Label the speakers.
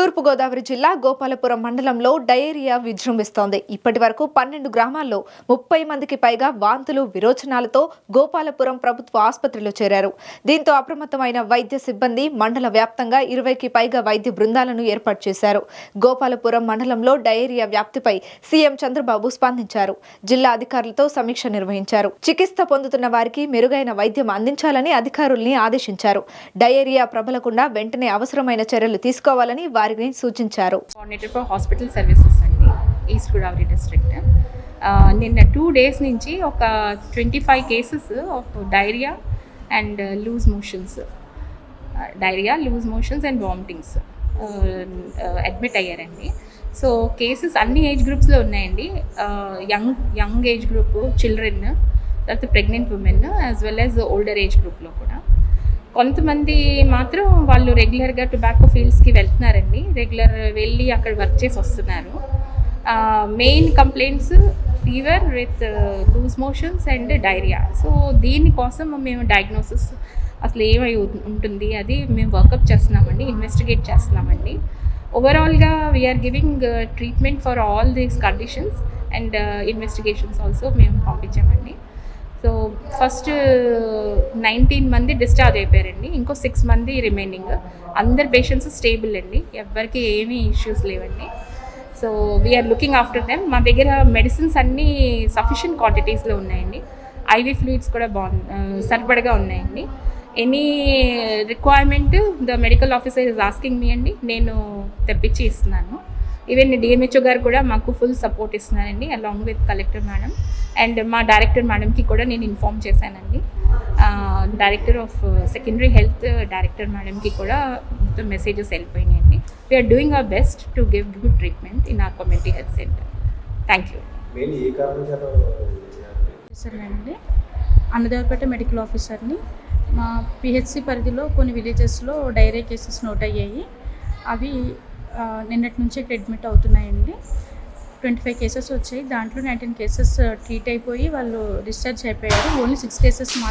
Speaker 1: తూర్పుగోదావరి జిల్లా గోపాలపురం మండలంలో డయేరియా విజృంభిస్తోంది. ఇప్పటి వరకు పన్నెండు గ్రామాల్లో ముప్పై మందికి పైగా వాంతులు విరోచనాలతో గోపాలపురం ప్రభుత్వ ఆసుపత్రిలో చేరారు. దీంతో అప్రమత్తమైన వైద్య సిబ్బంది మండల వ్యాప్తంగా ఇరవైకి పైగా వైద్య బృందాలను ఏర్పాటు చేశారు. గోపాలపురం మండలంలో డయేరియా వ్యాప్తిపై సీఎం చంద్రబాబు స్పందించారు. జిల్లా అధికారులతో సమీక్ష నిర్వహించారు. చికిత్స పొందుతున్న వారికి మెరుగైన వైద్యం అందించాలని అధికారుల్ని ఆదేశించారు. డయేరియా ప్రబలకుండా వెంటనే అవసరమైన చర్యలు తీసుకోవాలని వారికి సూచించారు.
Speaker 2: కోఆర్డినేటర్ ఫర్ హాస్పిటల్ సర్వీసెస్ అండి ఈస్ట్ గోదావరి డిస్ట్రిక్ట్ నిన్న టూ డేస్ నుంచి ఒక twenty five cases of diarrhoea and loose motions diarrhoea loose motions and vomitings admit అయ్యారండి. సో కేసెస్ అన్ని ఏజ్ గ్రూప్స్లో ఉన్నాయండి. Young young age group children తర్వాత pregnant women as well as older age గ్రూప్లో కూడా. కొంతమంది మాత్రం వాళ్ళు రెగ్యులర్గా టొబాకో ఫీల్డ్స్కి వెళ్తున్నారండి. రెగ్యులర్ వెళ్ళి అక్కడ వర్క్ చేసి వస్తున్నారు. Main complaints fever with loose motions and diarrhoea so దీనికోసం మేము డయాగ్నోసిస్ అసలు ఏమై ఉం- ఉంటుంది? అది మేము వర్కప్ చేస్తున్నామండి ఇన్వెస్టిగేట్ చేస్తున్నామండి. ఓవరాల్గా we are giving treatment for all these conditions and investigations also మేము పంపించామండి. సో ఫస్ట్ నైన్టీన్ మంది డిశ్చార్జ్ అయిపోయారండి. ఇంకో సిక్స్ మంది రిమైనింగ్ అందరు పేషెంట్స్ స్టేబుల్ అండి. ఎవరికి ఏమీ ఇష్యూస్ లేవండి. So we are looking after them మా దగ్గర మెడిసిన్స్ అన్నీ సఫిషియంట్ క్వాంటిటీస్లో ఉన్నాయండి. ఐవీ ఫ్లూయిడ్స్ కూడా బాగు సరిపడగా ఉన్నాయండి. Any requirement the medical officer is asking me అండి. నేను తెప్పించి ఇస్తున్నాను. ఈవెన్ డిఎంహెచ్ఓ గారు కూడా మాకు ఫుల్ సపోర్ట్ ఇస్తున్నారండి along with collector madam and మా డైరెక్టర్ మేడంకి కూడా నేను ఇన్ఫామ్ చేశానండి. Director of secondary health director మేడంకి కూడా మొత్తం messages వెళ్ళిపోయినాయండి. We are doing our best to give good treatment in our community health centre thank you
Speaker 3: main ఏ కారణం చేత
Speaker 4: ఆఫీసర్నండి అన్నదేవపేట మెడికల్ ఆఫీసర్ని మా పిహెచ్సి పరిధిలో కొన్ని విలేజెస్లో డైరియా కేసెస్ నోట్ అయ్యాయి అవి నిన్నటి నుంచి ఇక్కడ అడ్మిట్ అవుతున్నాయండి. ట్వంటీ ఫైవ్ కేసెస్ వచ్చాయి. దాంట్లో నైన్టీన్ కేసెస్ ట్రీట్ అయిపోయి వాళ్ళు డిశ్చార్జ్ అయిపోయారు. Only six cases